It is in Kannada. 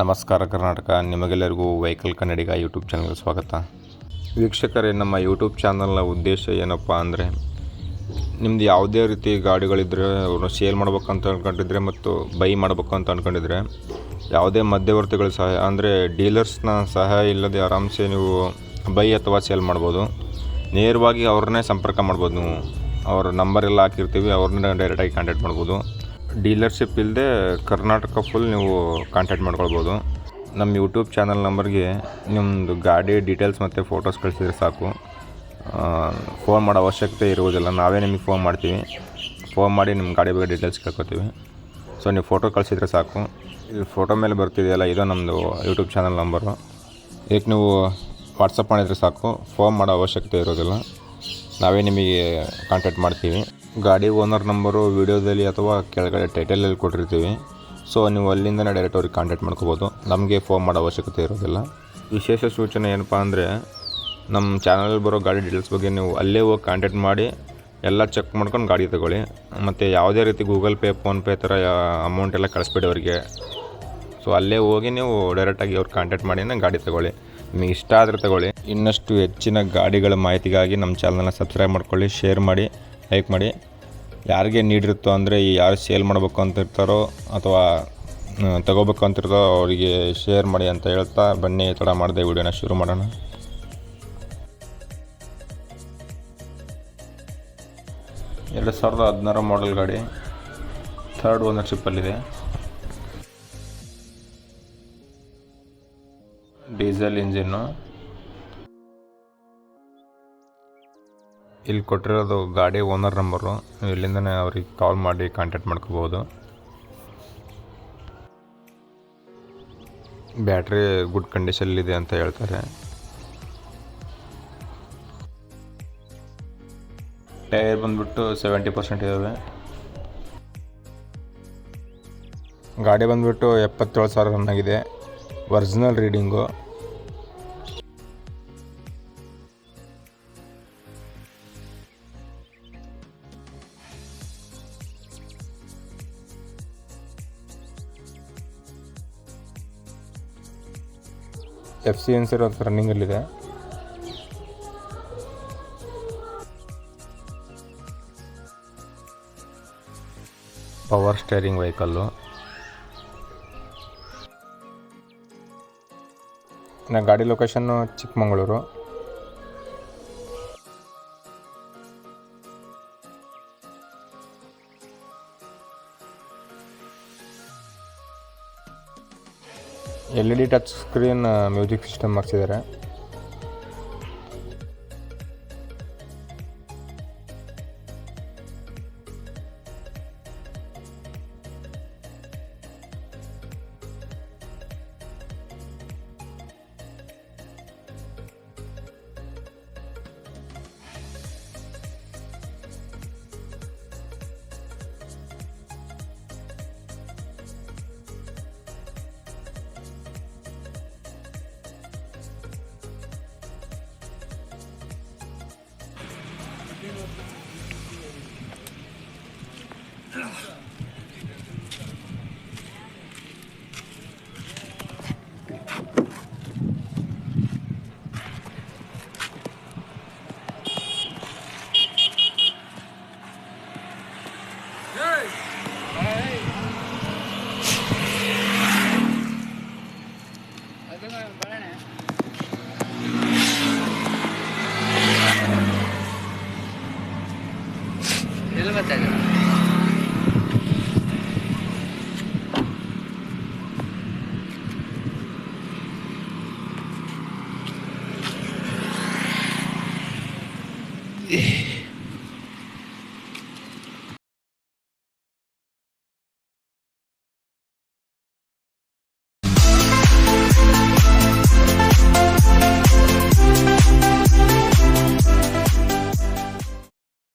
ನಮಸ್ಕಾರ ಕರ್ನಾಟಕ. ನಿಮಗೆಲ್ಲರಿಗೂ ವೆಹಿಕಲ್ ಕನ್ನಡಿಗ ಯೂಟ್ಯೂಬ್ ಚಾನಲ್ಗೆ ಸ್ವಾಗತ. ವೀಕ್ಷಕರೇ, ನಮ್ಮ ಯೂಟ್ಯೂಬ್ ಚಾನಲ್ನ ಉದ್ದೇಶ ಏನಪ್ಪ ಅಂದರೆ, ನಿಮ್ದು ಯಾವುದೇ ರೀತಿ ಗಾಡಿಗಳಿದ್ದರೆ ಅವ್ರನ್ನ ಸೇಲ್ ಮಾಡ್ಬೇಕಂತ ಅಂದ್ಕೊಂಡಿದ್ರೆ ಮತ್ತು ಬೈ ಮಾಡಬೇಕು ಅಂತ ಅಂದ್ಕೊಂಡಿದ್ರೆ ಯಾವುದೇ ಮಧ್ಯವರ್ತಿಗಳ ಸಹಾಯ, ಅಂದರೆ ಡೀಲರ್ಸ್ನ ಸಹಾಯ ಇಲ್ಲದೆ ಆರಾಮ್ಸೆ ನೀವು ಬೈ ಅಥವಾ ಸೇಲ್ ಮಾಡ್ಬೋದು. ನೇರವಾಗಿ ಅವ್ರನ್ನೇ ಸಂಪರ್ಕ ಮಾಡ್ಬೋದು ನೀವು. ಅವ್ರ ನಂಬರ್ ಎಲ್ಲ ಹಾಕಿರ್ತೀವಿ, ಅವ್ರನ್ನ ಡೈರೆಕ್ಟಾಗಿ ಕಾಂಟ್ಯಾಕ್ಟ್ ಮಾಡ್ಬೋದು. ಡೀಲರ್ಶಿಪ್ ಇಲ್ಲದೆ ಕರ್ನಾಟಕ ಫುಲ್ ನೀವು ಕಾಂಟ್ಯಾಕ್ಟ್ ಮಾಡ್ಕೊಳ್ಬೋದು. ನಮ್ಮ ಯೂಟ್ಯೂಬ್ ಚಾನಲ್ ನಂಬರ್ಗೆ ನಿಮ್ಮದು ಗಾಡಿ ಡೀಟೇಲ್ಸ್ ಮತ್ತು ಫೋಟೋಸ್ ಕಳಿಸಿದ್ರೆ ಸಾಕು. ಫೋನ್ ಮಾಡೋ ಅವಶ್ಯಕತೆ ಇರುವುದಿಲ್ಲ. ನಾವೇ ನಿಮಗೆ ಫೋನ್ ಮಾಡ್ತೀವಿ. ಫೋನ್ ಮಾಡಿ ನಿಮ್ಮ ಗಾಡಿ ಬಗ್ಗೆ ಡೀಟೇಲ್ಸ್ ಕೇಳ್ಕೊತೀವಿ. ಸೊ ನೀವು ಫೋಟೋ ಕಳಿಸಿದ್ರೆ ಸಾಕು. ಇಲ್ಲಿ ಫೋಟೋ ಮೇಲೆ ಬರ್ತಿದೆಯಲ್ಲ, ಇದು ನಮ್ಮದು ಯೂಟ್ಯೂಬ್ ಚಾನಲ್ ನಂಬರು ಇದಕ್ಕೆ ನೀವು ವಾಟ್ಸಪ್ ಮಾಡಿದರೆ ಸಾಕು. ಫೋನ್ ಮಾಡೋ ಅವಶ್ಯಕತೆ ಇರೋದಿಲ್ಲ ನಾವೇ ನಿಮಗೆ ಕಾಂಟ್ಯಾಕ್ಟ್ ಮಾಡ್ತೀವಿ. ಗಾಡಿ ಓನರ್ ನಂಬರು ವೀಡಿಯೋದಲ್ಲಿ ಅಥವಾ ಕೆಳಗಡೆ ಟೈಟಲಲ್ಲಿ ಕೊಟ್ಟಿರ್ತೀವಿ. ಸೊ ನೀವು ಅಲ್ಲಿಂದನೇ ಡೈರೆಕ್ಟ್ ಅವ್ರಿಗೆ ಕಾಂಟ್ಯಾಕ್ಟ್ ಮಾಡ್ಕೋಬೋದು. ನಮಗೆ ಫೋನ್ ಮಾಡೋ ಅವಶ್ಯಕತೆ ಇರೋದಿಲ್ಲ. ವಿಶೇಷ ಸೂಚನೆ ಏನಪ್ಪ ಅಂದರೆ ನಮ್ಮ ಚಾನಲಲ್ಲಿ ಬರೋ ಗಾಡಿ ಡೀಟೇಲ್ಸ್ ಬಗ್ಗೆ ನೀವು ಅಲ್ಲೇ ಹೋಗಿ ಕಾಂಟ್ಯಾಕ್ಟ್ ಮಾಡಿ, ಎಲ್ಲ ಚೆಕ್ ಮಾಡ್ಕೊಂಡು ಗಾಡಿ ತಗೊಳ್ಳಿ. ಮತ್ತು ಯಾವುದೇ ರೀತಿ ಗೂಗಲ್ ಪೇ ಫೋನ್ಪೇ ಥರ ಅಮೌಂಟ್ ಎಲ್ಲ ಕಳಿಸ್ಬೇಡಿ ಅವರಿಗೆ. ಸೊ ಅಲ್ಲೇ ಹೋಗಿ ನೀವು ಡೈರೆಕ್ಟಾಗಿ ಅವ್ರು ಕಾಂಟ್ಯಾಕ್ಟ್ ಮಾಡಿನೇ ಗಾಡಿ ತಗೊಳ್ಳಿ. ನಿಮಗೆ ಇಷ್ಟ ಆದರೆ ತಗೊಳ್ಳಿ. ಇನ್ನಷ್ಟು ಹೆಚ್ಚಿನ ಗಾಡಿಗಳ ಮಾಹಿತಿಗಾಗಿ ನಮ್ಮ ಚಾನಲನ್ನ ಸಬ್ಸ್ಕ್ರೈಬ್ ಮಾಡ್ಕೊಳ್ಳಿ ಶೇರ್ ಮಾಡಿ. ಲೈಕ್ ಮಾಡಿ. ಯಾರಿಗೆ ನೀಡಿರುತ್ತೋ ಅಂದರೆ ಯಾರು ಸೇಲ್ ಮಾಡಬೇಕು ಅಂತ ಇರ್ತಾರೋ ಅಥವಾ ತಗೋಬೇಕು ಅಂತಿರ್ತಾರೋ ಅವರಿಗೆ ಶೇರ್ ಮಾಡಿ ಅಂತ ಹೇಳ್ತಾ ಬನ್ನಿ ತಡ ಮಾಡಿದೆ ವಿಡಿಯೋನ ಶುರು ಮಾಡೋಣ. ಎರಡು ಸಾವಿರದ ಹದಿನಾರು ಮಾಡೆಲ್ ಗಾಡಿ ಥರ್ಡ್ ಓನರ್ಶಿಪ್ಪಲ್ಲಿದೆ ಡೀಸೆಲ್ ಇಂಜಿನ್ನು ಇಲ್ಲಿ ಕೊಟ್ಟಿರೋದು ಗಾಡಿ ಓನರ್ ನಂಬರು. ಇಲ್ಲಿಂದನೇ ಅವ್ರಿಗೆ ಕಾಲ್ ಮಾಡಿ ಕಾಂಟ್ಯಾಕ್ಟ್ ಮಾಡ್ಕೋಬೋದು. ಬ್ಯಾಟ್ರಿ ಗುಡ್ ಕಂಡೀಷನಲ್ಲಿದೆ ಅಂತ ಹೇಳ್ತಾರೆ. ಟೈರ್ ಬಂದ್ಬಿಟ್ಟು ಸೆವೆಂಟಿ ಪರ್ಸೆಂಟ್ ಇದ್ದಾವೆ ಗಾಡಿ ಬಂದ್ಬಿಟ್ಟು ಎಪ್ಪತ್ತೇಳು ಸಾವಿರ ರನ್ ಆಗಿದೆ. Original reading F C N C ರನ್ನಿಂಗಲ್ಲಿದೆ. Power steering vehicle. ನಾ ಗಾಡಿ location Chikkamagaluru. L E D touch screen music system ಹಾಕ್ಸಿದ್ದಾರೆ Yeah.